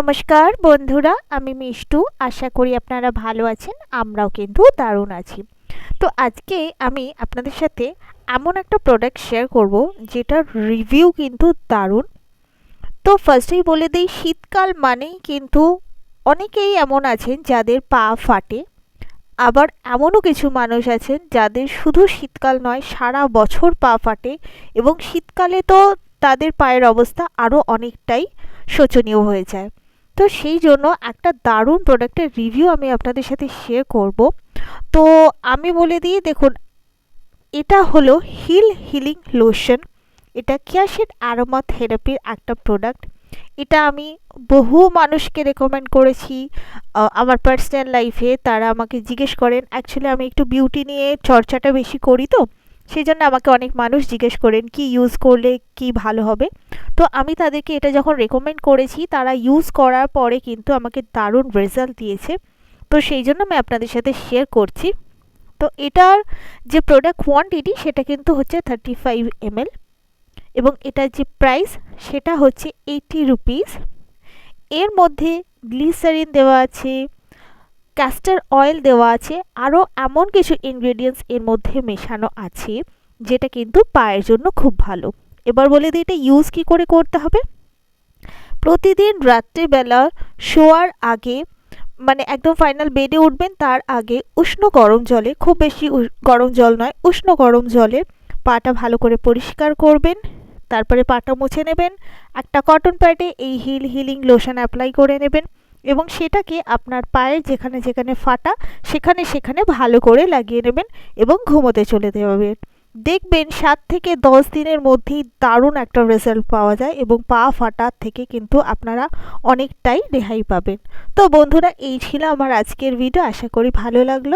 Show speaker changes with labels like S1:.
S1: নমস্কার বন্ধুরা, আমি মিষ্টু। আশা করি আপনারা ভালো আছেন, আমরাও কিন্তু দারুণ আছি। তো আজকে আমি আপনাদের সাথে এমন একটা প্রোডাক্ট শেয়ার করব, যেটার রিভিউ কিন্তু দারুণ। তো ফার্স্টেই বলে দিই, শীতকাল মানেই কিন্তু অনেকেই এমন আছেন যাদের পা ফাটে। আবার এমনও কিছু মানুষ আছেন যাদের শুধু শীতকাল নয়, সারা বছর পা ফাটে এবং শীতকালে তো তাদের পায়ের অবস্থা আরও অনেকটাই শোচনীয় হয়ে যায়। তো সেই জন্য একটা দারুণ প্রোডাক্টের রিভিউ আমি আপনাদের সাথে শেয়ার করব। তো আমি বলে দিই, দেখুন, এটা হলো হিল হিলিং লোশন এটা কিয়াশেড অ্যারোমা থেরাপির একটা প্রোডাক্ট এটা আমি বহু মানুষকে রেকমেন্ড করেছি। আমার পার্সোনাল লাইফে তারা আমাকে জিজ্ঞেস করেন অ্যাকচুয়ালি আমি একটু বিউটি নিয়ে চর্চাটা বেশি করি তো? সেই জন্য আমাকে অনেক মানুষ জিজ্ঞেস করেন, কি ইউজ করলে কি ভালো হবে? তো আমি তাদেরকে এটা যখন রেকমেন্ড করেছি, তারা ইউজ করার পরে কিন্তু আমাকে দারুণ রেজাল্ট দিয়েছে। তো সেই জন্য আমি আপনাদের সাথে শেয়ার করছি। তো এটার যে প্রোডাক্ট কোয়ান্টিটি সেটা কিন্তু হচ্ছে থার্টি ফাইভ এমএল এবং এটার যে প্রাইস সেটা হচ্ছে এইটি রুপিস এর মধ্যে গ্লিসারিন দেওয়া আছে ক্যাস্টার অয়েল দেওয়া আছে। আরও এমন কিছু ইনগ্রেডিয়েন্টস এর মধ্যে মেশানো আছে, যেটা কিন্তু পায়ের জন্য খুব ভালো। এবার বলে দিই এটা ইউজ কী করে করতে হবে? প্রতিদিন রাত্রিবেলা শোয়ার আগে মানে একদম ফাইনাল বেডে উঠবেন, তার আগে উষ্ণ গরম জলে, খুব বেশি গরম জল নয়, উষ্ণ গরম জলে পাটা ভালো করে পরিষ্কার করবেন, তারপরে পাটা মুছে নেবেন, একটা কটন প্যাডে এই হিল হিলিং লোশন অ্যাপ্লাই করে নেবেন। এবং সেটাকে আপনার পায়ের যেখানে যেখানে ফাটা, সেখানে সেখানে ভালো করে লাগিয়ে নেবেন এবং ঘুমোতে চলে দেবেন দেখবেন সাত থেকে দশ দিনের মধ্যেই দারুণ একটা রেজাল্ট পাওয়া যায় এবং পা ফাটার থেকে কিন্তু আপনারা অনেকটাই রেহাই পাবেন। তো বন্ধুরা, এই ছিল আমার আজকের ভিডিও আশা করি ভালো লাগল।